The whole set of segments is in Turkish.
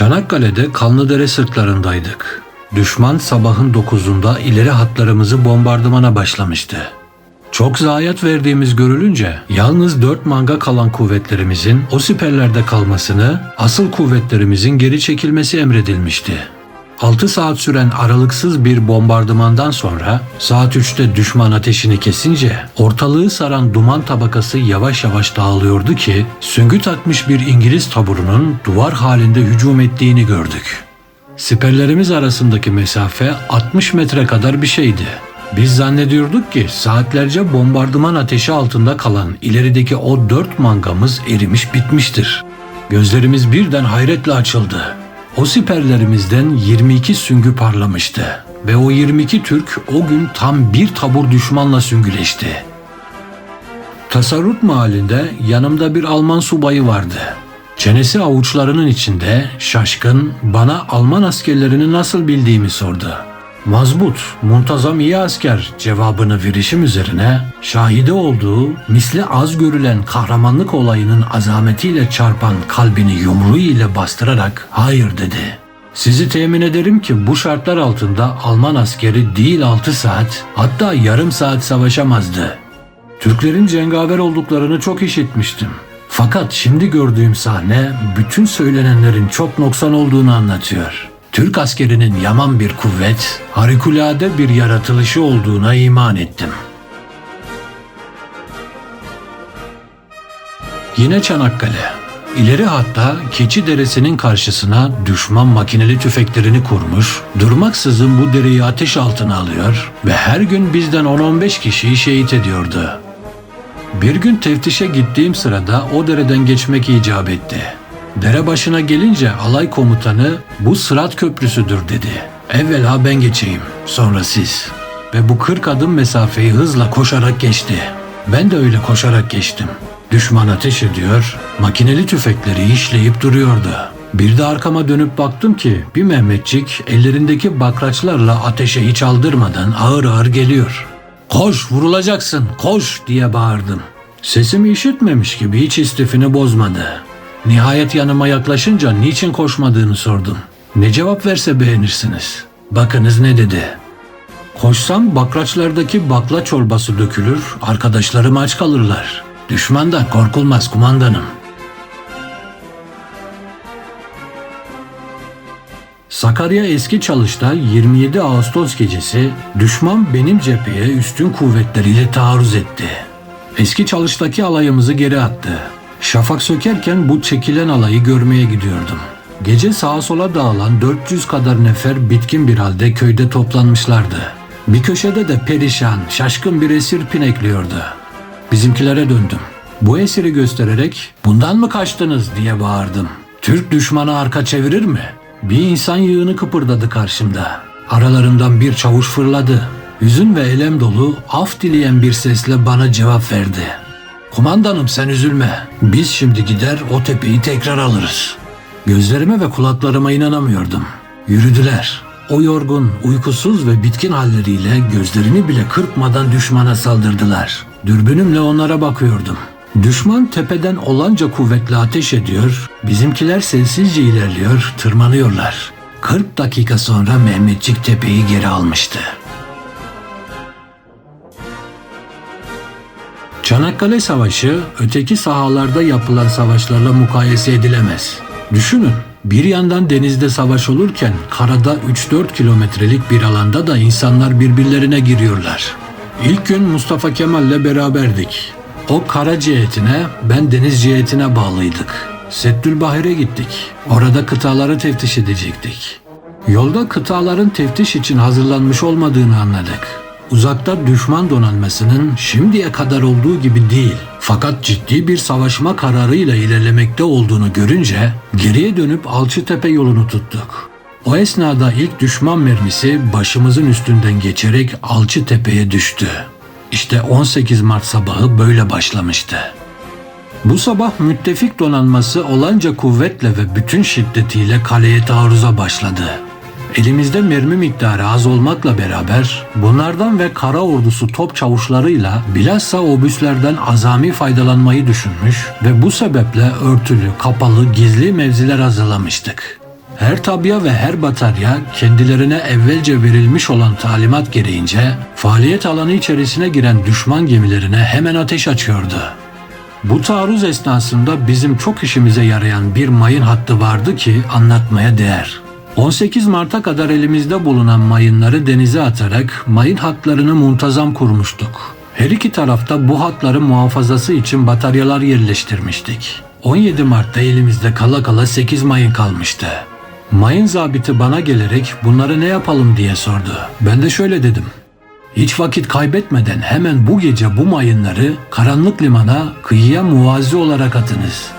Çanakkale'de Kanlıdere sırtlarındaydık. Düşman sabahın 9'unda ileri hatlarımızı bombardımana başlamıştı. Çok zayiat verdiğimiz görülünce yalnız 4 manga kalan kuvvetlerimizin o siperlerde kalmasını, asıl kuvvetlerimizin geri çekilmesi emredilmişti. 6 saat süren aralıksız bir bombardımandan sonra saat 3'te düşman ateşini kesince ortalığı saran duman tabakası yavaş yavaş dağılıyordu ki süngü takmış bir İngiliz taburunun duvar halinde hücum ettiğini gördük. Siperlerimiz arasındaki mesafe 60 metre kadar bir şeydi. Biz zannediyorduk ki saatlerce bombardıman ateşi altında kalan ilerideki o dört mangamız erimiş bitmiştir. Gözlerimiz birden hayretle açıldı. O siperlerimizden 22 süngü parlamıştı ve o 22 Türk o gün tam bir tabur düşmanla süngüleşti. Tasarruf mahallinde yanımda bir Alman subayı vardı. Çenesi avuçlarının içinde şaşkın bana Alman askerlerini nasıl bildiğimi sordu. Mazbut, muntazam iyi asker cevabını verişim üzerine şahide olduğu misli az görülen kahramanlık olayının azametiyle çarpan kalbini yumruğu ile bastırarak hayır dedi. Sizi temin ederim ki bu şartlar altında Alman askeri değil 6 saat hatta yarım saat savaşamazdı. Türklerin cengaver olduklarını çok işitmiştim. Fakat şimdi gördüğüm sahne bütün söylenenlerin çok noksan olduğunu anlatıyor. Türk askerinin yaman bir kuvvet, harikulade bir yaratılışı olduğuna iman ettim. Yine Çanakkale. İleri hatta Keçi Deresi'nin karşısına düşman makineli tüfeklerini kurmuş, durmaksızın bu dereyi ateş altına alıyor ve her gün bizden 10-15 kişiyi şehit ediyordu. Bir gün teftişe gittiğim sırada o dereden geçmek icap etti. Dere başına gelince alay komutanı bu Sırat Köprüsüdür dedi. Evvela ben geçeyim, sonra siz. Ve bu 40 adım mesafeyi hızla koşarak geçti. Ben de öyle koşarak geçtim. Düşman ateş ediyor, makineli tüfekleri işleyip duruyordu. Bir de arkama dönüp baktım ki bir Mehmetçik ellerindeki bakraçlarla ateşe hiç aldırmadan ağır ağır geliyor. Koş vurulacaksın koş diye bağırdım. Sesimi işitmemiş gibi hiç istifini bozmadı. Nihayet yanıma yaklaşınca niçin koşmadığını sordum. Ne cevap verse beğenirsiniz. Bakınız ne dedi. Koşsam bakraçlardaki bakla çorbası dökülür, arkadaşlarım aç kalırlar. Düşmandan korkulmaz kumandanım. Sakarya Eski Çalış'ta 27 Ağustos gecesi düşman benim cepheye üstün kuvvetleriyle taarruz etti. Eski Çalış'taki alayımızı geri attı. Şafak sökerken bu çekilen alayı görmeye gidiyordum. Gece sağa sola dağılan 400 kadar nefer bitkin bir halde köyde toplanmışlardı. Bir köşede de perişan, şaşkın bir esir pinekliyordu. Bizimkilere döndüm. Bu esiri göstererek bundan mı kaçtınız diye bağırdım. Türk düşmanı arka çevirir mi? Bir insan yığını kıpırdadı karşımda. Aralarından bir çavuş fırladı. Hüzün ve elem dolu af dileyen bir sesle bana cevap verdi. Kumandanım sen üzülme. Biz şimdi gider o tepeyi tekrar alırız. Gözlerime ve kulaklarıma inanamıyordum. Yürüdüler. O yorgun, uykusuz ve bitkin halleriyle gözlerini bile kırpmadan düşmana saldırdılar. Dürbünümle onlara bakıyordum. Düşman tepeden olanca kuvvetli ateş ediyor, bizimkiler sessizce ilerliyor, tırmanıyorlar. 40 dakika sonra Mehmetçik tepeyi geri almıştı. Çanakkale Savaşı öteki sahalarda yapılan savaşlarla mukayese edilemez. Düşünün, bir yandan denizde savaş olurken karada 3-4 kilometrelik bir alanda da insanlar birbirlerine giriyorlar. İlk gün Mustafa Kemal'le beraberdik. O kara cihetine, ben deniz cihetine bağlıydık. Settülbahir'e gittik. Orada kıtaları teftiş edecektik. Yolda kıtaların teftiş için hazırlanmış olmadığını anladık. Uzakta düşman donanmasının şimdiye kadar olduğu gibi değil fakat ciddi bir savaşma kararıyla ilerlemekte olduğunu görünce geriye dönüp Alçıtepe yolunu tuttuk. O esnada ilk düşman mermisi başımızın üstünden geçerek Alçıtepe'ye düştü. İşte 18 Mart sabahı böyle başlamıştı. Bu sabah müttefik donanması olanca kuvvetle ve bütün şiddetiyle kaleye taarruza başladı. Elimizde mermi miktarı az olmakla beraber bunlardan ve kara ordusu top çavuşlarıyla bilhassa obüslerden azami faydalanmayı düşünmüş ve bu sebeple örtülü, kapalı, gizli mevziler hazırlamıştık. Her tabya ve her batarya kendilerine evvelce verilmiş olan talimat gereğince faaliyet alanı içerisine giren düşman gemilerine hemen ateş açıyordu. Bu taarruz esnasında bizim çok işimize yarayan bir mayın hattı vardı ki anlatmaya değer. 18 Mart'a kadar elimizde bulunan mayınları denize atarak mayın hatlarını muntazam kurmuştuk. Her iki tarafta bu hatların muhafazası için bataryalar yerleştirmiştik. 17 Mart'ta elimizde kala kala 8 mayın kalmıştı. Mayın zabiti bana gelerek bunları ne yapalım diye sordu. Ben de şöyle dedim. Hiç vakit kaybetmeden hemen bu gece bu mayınları karanlık limana kıyıya muvazi olarak atınız.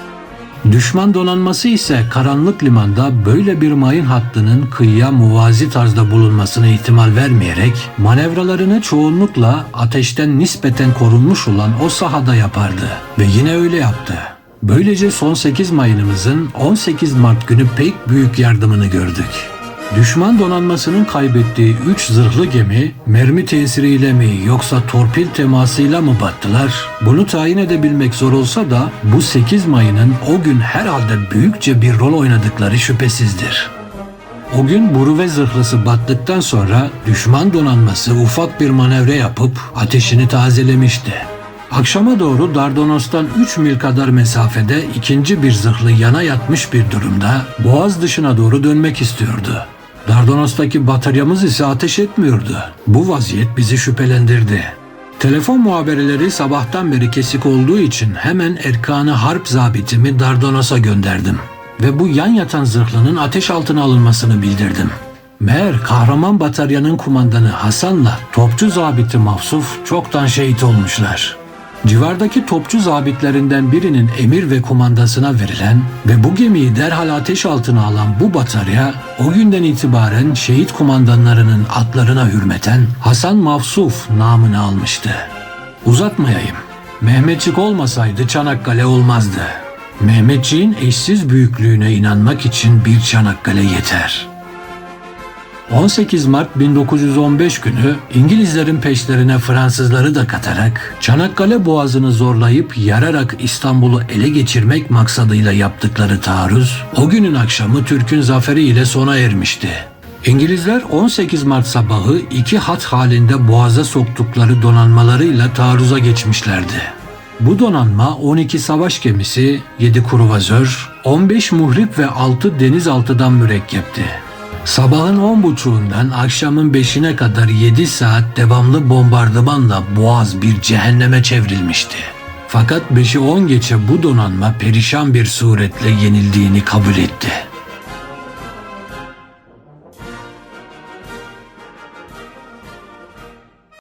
Düşman donanması ise karanlık limanda böyle bir mayın hattının kıyıya muvazi tarzda bulunmasına ihtimal vermeyerek manevralarını çoğunlukla ateşten nispeten korunmuş olan o sahada yapardı ve yine öyle yaptı. Böylece son 8 mayınımızın 18 Mart günü pek büyük yardımını gördük. Düşman donanmasının kaybettiği 3 zırhlı gemi mermi tesiriyle mi yoksa torpil temasıyla mı battılar? Bunu tayin edebilmek zor olsa da bu 8 mayının o gün herhalde büyükçe bir rol oynadıkları şüphesizdir. O gün Buru ve zırhlısı battıktan sonra düşman donanması ufak bir manevra yapıp ateşini tazelemişti. Akşama doğru Dardanos'tan 3 mil kadar mesafede ikinci bir zırhlı yana yatmış bir durumda boğaz dışına doğru dönmek istiyordu. Dardanos'taki bataryamız ise ateş etmiyordu. Bu vaziyet bizi şüphelendirdi. Telefon muhabereleri sabahtan beri kesik olduğu için hemen Erkan'ı harp zabitimi Dardanos'a gönderdim. Ve bu yan yatan zırhlının ateş altına alınmasını bildirdim. Meğer kahraman bataryanın kumandanı Hasan'la topçu zabiti Mahsuf çoktan şehit olmuşlar. Civardaki topçu zabitlerinden birinin emir ve kumandasına verilen ve bu gemiyi derhal ateş altına alan bu batarya o günden itibaren şehit kumandanlarının adlarına hürmeten Hasan Mafsuf namını almıştı. Uzatmayayım. Mehmetçik olmasaydı Çanakkale olmazdı. Mehmetçiğin eşsiz büyüklüğüne inanmak için bir Çanakkale yeter.'' 18 Mart 1915 günü İngilizlerin peşlerine Fransızları da katarak Çanakkale Boğazı'nı zorlayıp yararak İstanbul'u ele geçirmek maksadıyla yaptıkları taarruz o günün akşamı Türk'ün zaferi ile sona ermişti. İngilizler 18 Mart sabahı iki hat halinde boğaza soktukları donanmalarıyla taarruza geçmişlerdi. Bu donanma 12 savaş gemisi, 7 kruvazör, 15 muhrip ve 6 denizaltıdan mürekkepti. Sabahın on buçuğundan akşamın beşine kadar 7 saat devamlı bombardımanla Boğaz bir cehenneme çevrilmişti. Fakat 5'i 10 geçe bu donanma perişan bir suretle yenildiğini kabul etti.